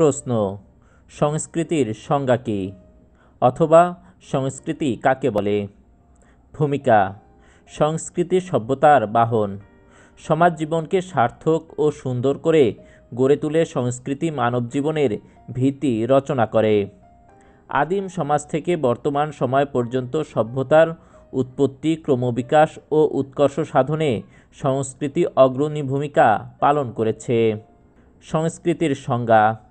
প্রশ্ন, সংস্কৃতির সংজ্ঞা কী? অথবা সংস্কৃতি কাকে বলে? ভূমিকা, সংস্কৃতি সভ্যতার বাহন, সমাজ জীবনকে সার্থক ও সুন্দর করে গড়ে তুলে সংস্কৃতি মানব জীবনের ভিত্তি রচনা করে। আদিম সমাজ থেকে বর্তমান সময় পর্যন্ত সভ্যতার উৎপত্তি, ক্রমবিকাশ ও উৎকর্ষ সাধনে সংস্কৃতি অগ্রণী ভূমিকা পালন করেছে। সংস্কৃতির সংজ্ঞা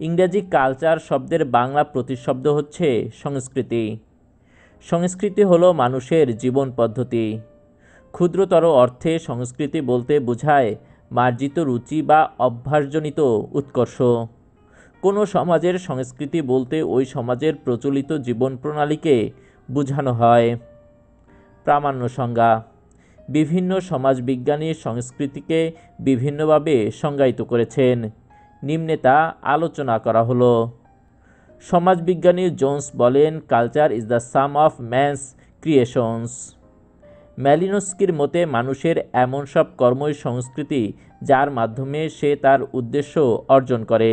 ইংরেজি কালচার শব্দের বাংলা প্রতিশব্দ হচ্ছে সংস্কৃতি। সংস্কৃতি হলো মানুষের জীবন পদ্ধতি। ক্ষুদ্রতর অর্থে সংস্কৃতি বলতে বোঝায় মার্জিত রুচি বা অভ্যাসজনিত উৎকর্ষ। কোনো সমাজের সংস্কৃতি বলতে ওই সমাজের প্রচলিত জীবন প্রণালীকে বোঝানো হয়। প্রামাণ্য সংজ্ঞা। বিভিন্ন সমাজবিজ্ঞানী সংস্কৃতিকে বিভিন্নভাবে সংজ্ঞায়িত করেছেন। নিম্নে তা আলোচনা করা হলো। সমাজবিজ্ঞানী জোন্স বলেন, culture is the sum of man's creations. ম্যালিনস্কির মতে, মানুষের এমন সব কর্মই সংস্কৃতি, যার মাধ্যমে সে তার উদ্দেশ্য অর্জন করে।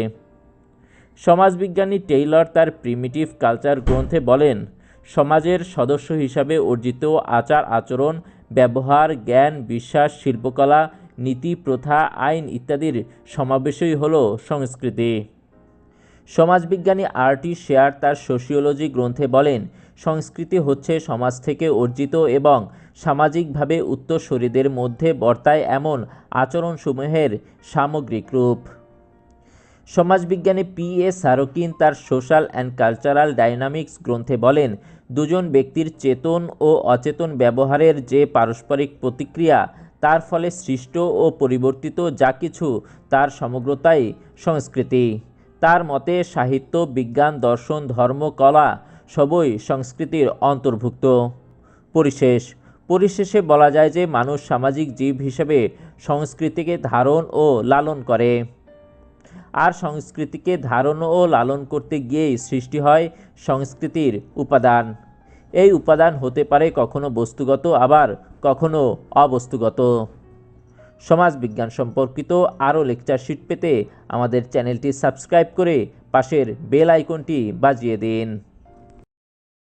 সমাজবিজ্ঞানী টেইলর তার প্রিমিটিভ কালচার গ্রন্থে বলেন, সমাজের সদস্য হিসাবে অর্জিত আচার আচরণ ব্যবহার, জ্ঞান, বিশ্বাস, শিল্পকলা নীতি, প্রথা, আইন ইত্যাদির সমাবেশই হলো সংস্কৃতি। সমাজবিজ্ঞানী আরটি শেয়ার তার সোশিওলজি গ্রন্থে বলেন, সংস্কৃতি হচ্ছে সমাজ থেকে অর্জিত এবং সামাজিকভাবে উত্তরসূরিদের মধ্যে বর্তায় এমন আচরণসমূহের সামগ্রিক রূপ। সমাজবিজ্ঞানী পি এ সারকিন তার সোশ্যাল অ্যান্ড কালচারাল ডাইনামিক্স গ্রন্থে বলেন, দুজন ব্যক্তির চেতন ও অচেতন ব্যবহারের যে পারস্পরিক প্রতিক্রিয়া তার ফলে সৃষ্ট ও পরিবর্তিত যা কিছু তার সমগ্রতাই সংস্কৃতি। তার মতে সাহিত্য, বিজ্ঞান, দর্শন, ধর্ম, কলা সবই সংস্কৃতির অন্তর্ভুক্ত। পরিশেষ, পরিশেষে বলা যায় যে মানুষ সামাজিক জীব হিসেবে সংস্কৃতিকে ধারণ ও লালন করে। আর সংস্কৃতিকে ধারণ ও লালন করতে গিয়েই সৃষ্টি হয় সংস্কৃতির উপাদান। এই উপাদান হতে পারে কখনো বস্তুগত, আবার কখনো অবস্তুগত। সমাজবিজ্ঞান সম্পর্কিত আরও লেকচার শিট পেতে আমাদের চ্যানেলটি সাবস্ক্রাইব করে পাশের বেল আইকনটি বাজিয়ে দিন।